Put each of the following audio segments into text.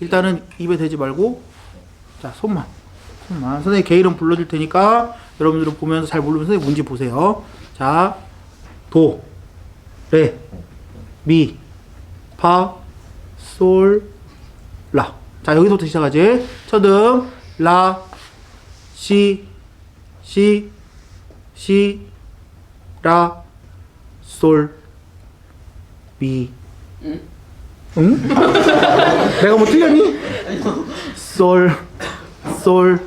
일단은 입에 대지 말고 자 손만 손만 선생님 개 이름 불러줄 테니까 여러분들은 보면서 잘 모르면 선생님 문제 보세요 자 도, 레, 미, 파, 솔, 라. 자, 여기서부터 시작하지. 첫음, 라, 시, 시, 시, 라, 솔, 미. 응? 내가 뭐 틀렸니? 솔, 솔,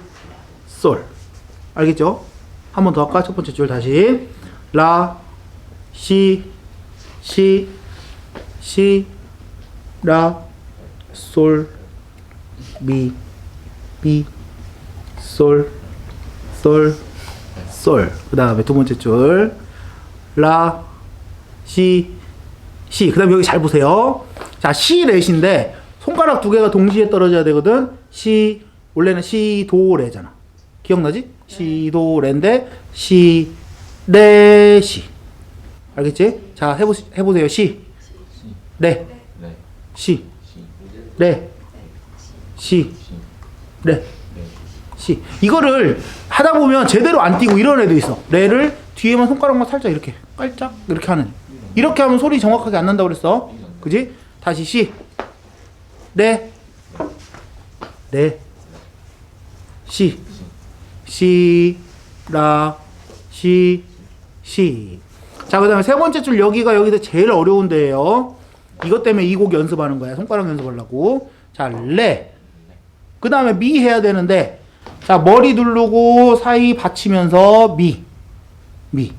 솔. 알겠죠? 한 번 더 할까? 첫 번째 줄 다시. 라, 시, 시, 시, 라, 솔, 미, 미, 솔, 솔, 솔. 그 다음에 두 번째 줄. 라, 시, 시. 그 다음에 여기 잘 보세요. 자, 시, 렛인데, 손가락 두 개가 동시에 떨어져야 되거든. 시, 원래는 시, 도, 레잖아. 기억나지? 시, 도, 레인데, 시, 레, 시. 알겠지? 자, 해보, 해보세요. 시, 레, 네. 시, 시. 레, 시, 시. 레, 네. 시. 이거를 하다 보면 제대로 안 띄고 이런 애도 있어. 레를 뒤에만 손가락만 살짝 이렇게 깔짝 이렇게 하는. 이렇게 하면 소리 정확하게 안 난다고 그랬어. 그지? 다시 시. 레. 레. 시. 시. 라. 시. 시. 자, 그 다음에 세 번째 줄 여기가 여기서 제일 어려운 데예요. 이것 때문에 이 곡 연습하는 거야. 손가락 연습하려고. 자, 레. 그 다음에 미 해야 되는데, 자, 머리 누르고 사이 받치면서 미. 미.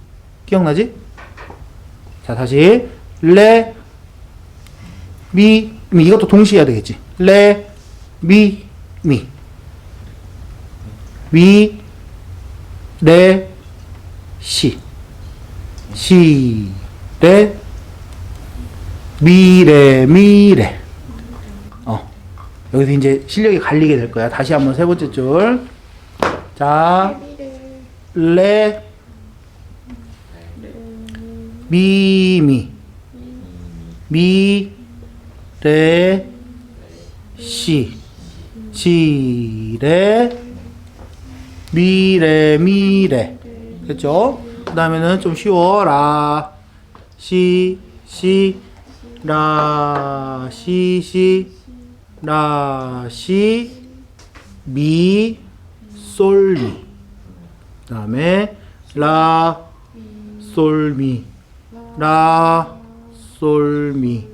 기억나지? 자, 다시. 레. 미. 미. 이것도 동시에 해야 되겠지. 레. 미. 미. 미. 레. 시. 시. 레. 미래 미래 어 여기서 이제 실력이 갈리게 될 거야 다시 한번 세 번째 줄 자 레 미 미 미 레시 시레 미래 미래 됐죠? 그 다음에는 좀 쉬워 라 시, 시, 라, 시, 시, 라, 시, 미, 솔, 미. 그 다음에 라, 솔, 미. 라, 솔, 미.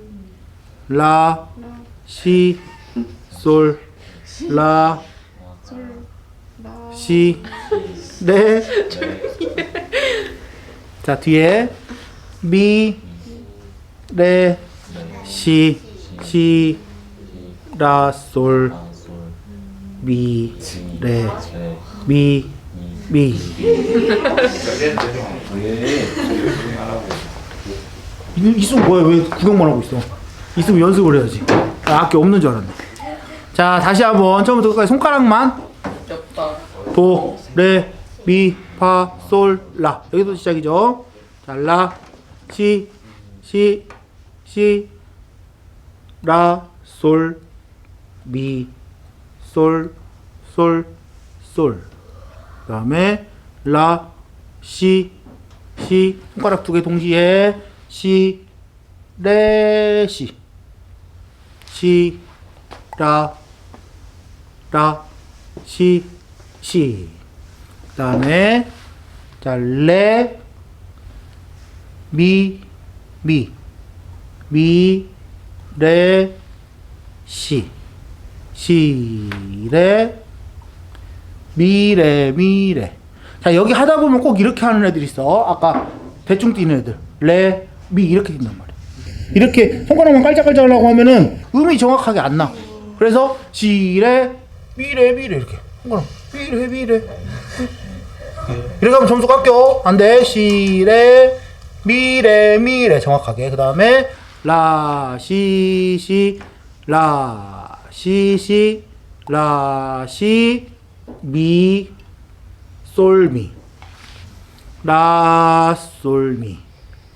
라, 시, 솔, 라, 시, 레. 자, 뒤에 미, 레, 시, 시, 라, 솔. 미, 레, 네. 미, 미. 이- 있으면 뭐야? 왜 구경만 하고 있어? 있으면 연습을 해야지. 아, 악기 없는 줄 알았네. 자, 다시 한번 처음부터 끝까지 손가락만. 도, 레, 미, 파, 솔, 라. 여기서 시작이죠. 자, 라, 시, 시, 시, 라, 솔, 미, 솔, 솔, 솔. 그 다음에 라, 시, 시, 손가락 두 개 동시에 시, 레, 시, 시, 라, 라, 시, 시. 그 다음에 자, 레, 미, 미, 미, 레, 시, 시, 레, 미, 레, 미, 레. 자, 여기 하다 보면 꼭 이렇게 하는 애들 있어. 아까 대충 뛰는 애들. 레, 미, 이렇게 뛴단 말이야. 이렇게 손가락만 깔짝깔짝 하려고 하면은 음이 정확하게 안 나. 그래서 시, 레, 미, 레, 미, 레 이렇게. 손가락. 미, 레, 미, 레. 이렇게 하면 점수 깎여. 안 돼. 시, 레, 미, 레, 미, 레. 정확하게. 그 다음에, 라, 시, 시, 라, 시, 시, 라, 시, 미, 솔, 미. 라, 솔, 미.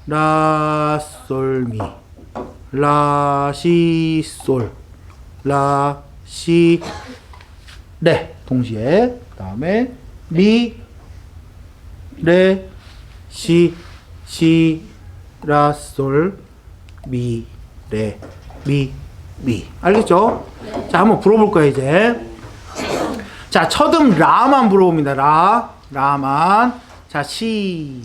라, 솔, 미. 라, 시, 솔. 라, 시, 레 동시에 그 다음에 미, 레, 시, 시, 라, 솔, 미, 레, 미, 미. 알겠죠? 자, 한번 불어볼 거예요, 이제. 자, 첫음 라만 불어봅니다. 라, 라만. 자, 시작.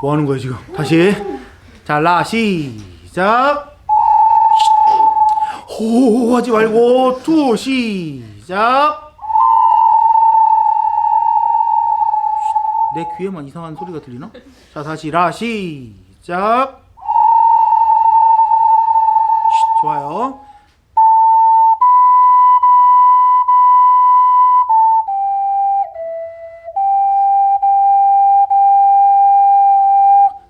쉿. 뭐 하는 거야, 지금? 다시. 자, 라, 시작. 쉿. 호 하지 말고, 투, 시작. 쉿. 내 귀에만 이상한 소리가 들리나? 자, 다시 라, 시작. 쉿. 좋아요.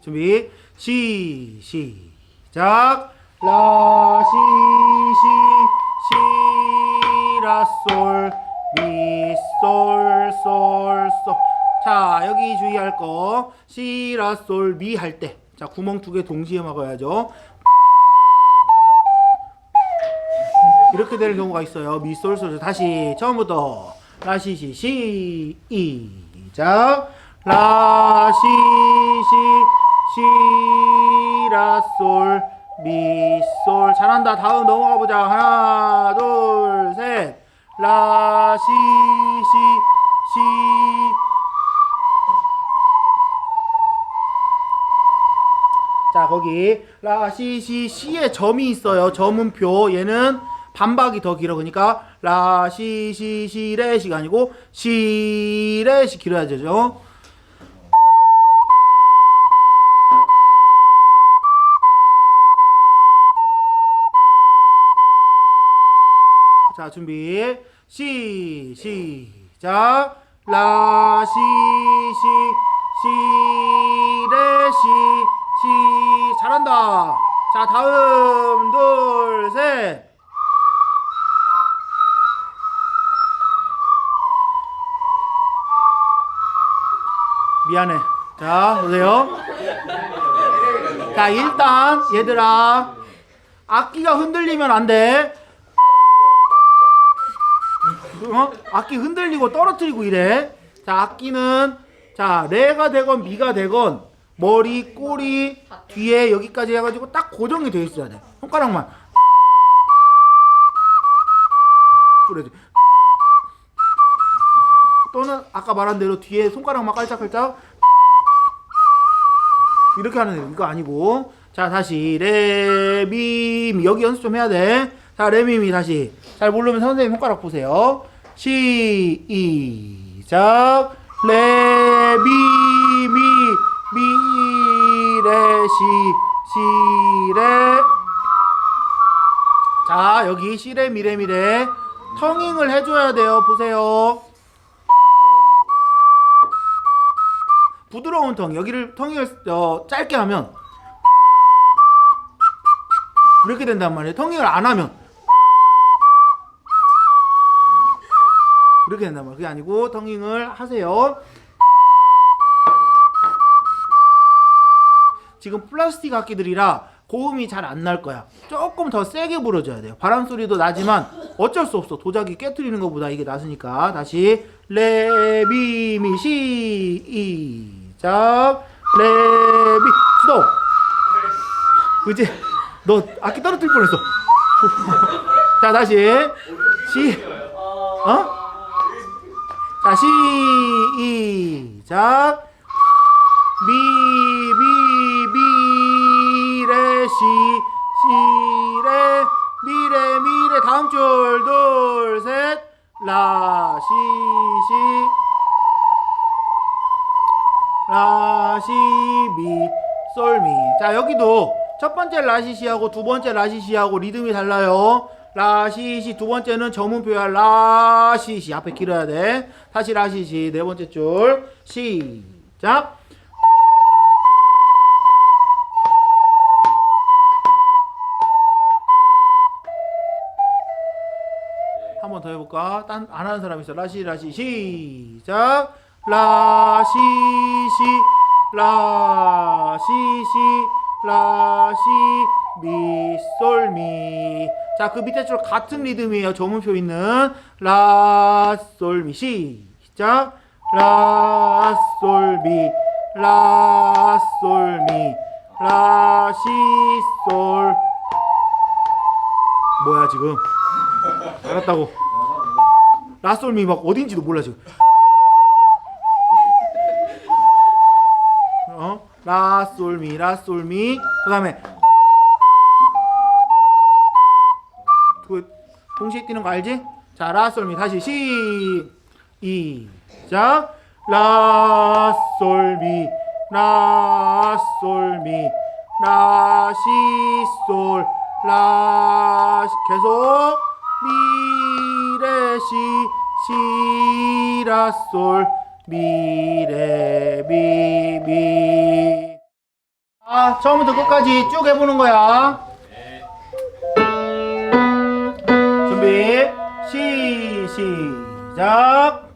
준비 시 시작. 라 시 시 시 라 솔 미 솔 솔 솔 자 여기 주의할 거. 시 라 솔 미 할 때. 자 구멍 두 개 동시에 막아야죠. 이렇게 되는 경우가 있어요. 미 솔 솔. 다시 처음부터. 라시시 시작 라시시 시라솔 미솔. 잘한다. 다음 넘어가 보자. 하나 둘 셋. 라시시 시. 자 거기. 라시시 시에 점이 있어요. 점음표. 얘는 반박이 더 길어. 그러니까 라시시 시레시가 아니고 시레시 길어야 되죠 자 준비. 시 시작. 라 시 시 시 레 시 시. 잘한다. 자 다음 둘 셋. 미안해. 자 보세요. 자 일단 얘들아. 악기가 흔들리면 안 돼 어? 악기 흔들리고 떨어뜨리고 이래. 자, 악기는 자, 레가 되건 미가 되건 머리, 꼬리, 뒤에 여기까지 해가지고 딱 고정이 되어 있어야 돼. 손가락만. 그래지. 또는 아까 말한 대로 뒤에 손가락만 깔짝깔짝 이렇게 하는 애 이거 아니고 자 다시 레미 미 여기 연습 좀 해야 돼자 레미미 다시 잘 모르면 선생님 손가락 보세요 시작. 레미미 미레시 시레 자 여기 시레 미레 미레 텅잉을 해줘야 돼요. 보세요. 부드러운 텅 여기를 텅잉을 어, 짧게 하면 이렇게 된단 말이에요. 텅잉을 안 하면 된단 말이에요. 그게 아니고 텅잉을 하세요. 지금 플라스틱 악기들이라 고음이 잘 안 날 거야. 조금 더 세게 불어줘야 돼요. 바람 소리도 나지만 어쩔 수 없어. 도자기 깨트리는 것보다 이게 낫으니까. 다시 레미미 시작 레미 스톱 그지 너 악기 떨어뜨릴 뻔했어. 자 다시. 시. 어? 자 시작. 미 미 미 레 시 시 레 미 레 미 레 다음 줄 둘 셋. 라 시 시. 라 시 미 솔 미. 자 여기도 첫 번째 라시시하고 두 번째 라시시하고 리듬이 달라요 라시시. 두 번째는 저문표야. 라시시. 앞에 길어야 돼. 다시 라시시. 네 번째 줄. 시작. 한 번 더 해볼까? 딴 안 하는 사람 있어. 라시 라시 시작. 라시 시. 라시 시. 라시. 미, 솔, 미. 자, 그 밑에 줄 같은 리듬이에요. 저음표 있는 라, 솔, 미. 시작. 라, 솔, 미. 라, 솔, 미. 라, 시, 솔. 뭐야, 지금? 알았다고. 라, 솔, 미 막 어딘지도 몰라, 지금. 어? 라, 솔, 미, 라, 솔, 미. 그 다음에 그 동시에 뛰는 거 알지? 자, 라, 솔, 미 다시 시, 이자 라, 솔, 미, 라, 솔, 미, 라, 시, 솔, 라, 시. 계속 미, 레, 시, 시, 라, 솔, 미, 레, 미, 미. 아, 처음부터 끝까지 쭉 해보는 거야. 준비. 시 시작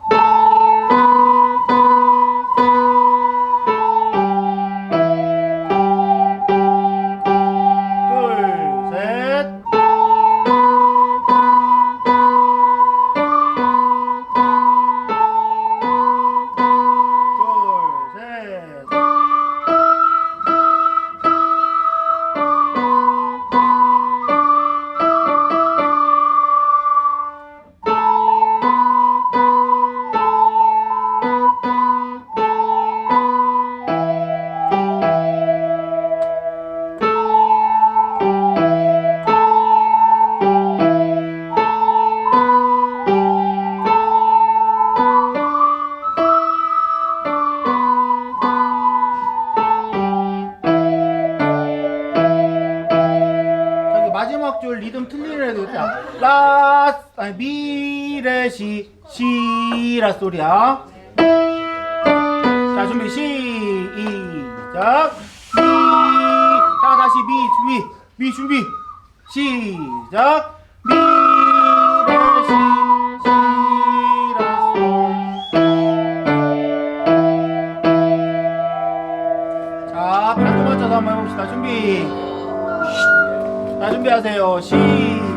소리야. 자 준비 시작. 미, 자 다시 미 준비, 미 준비 시작. 미레시 시라 솔. 자, 반주 맞춰서 한번 해봅시다. 준비. 자 준비하세요. 시 시작.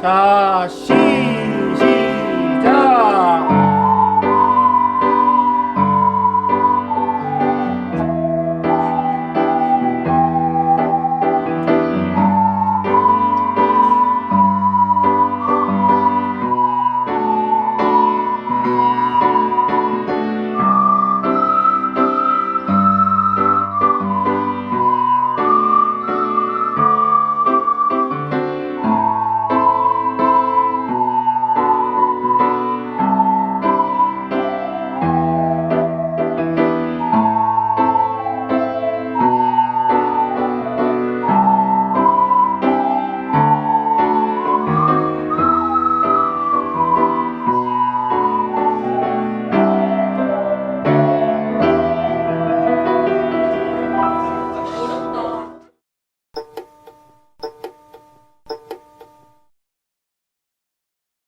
자 시.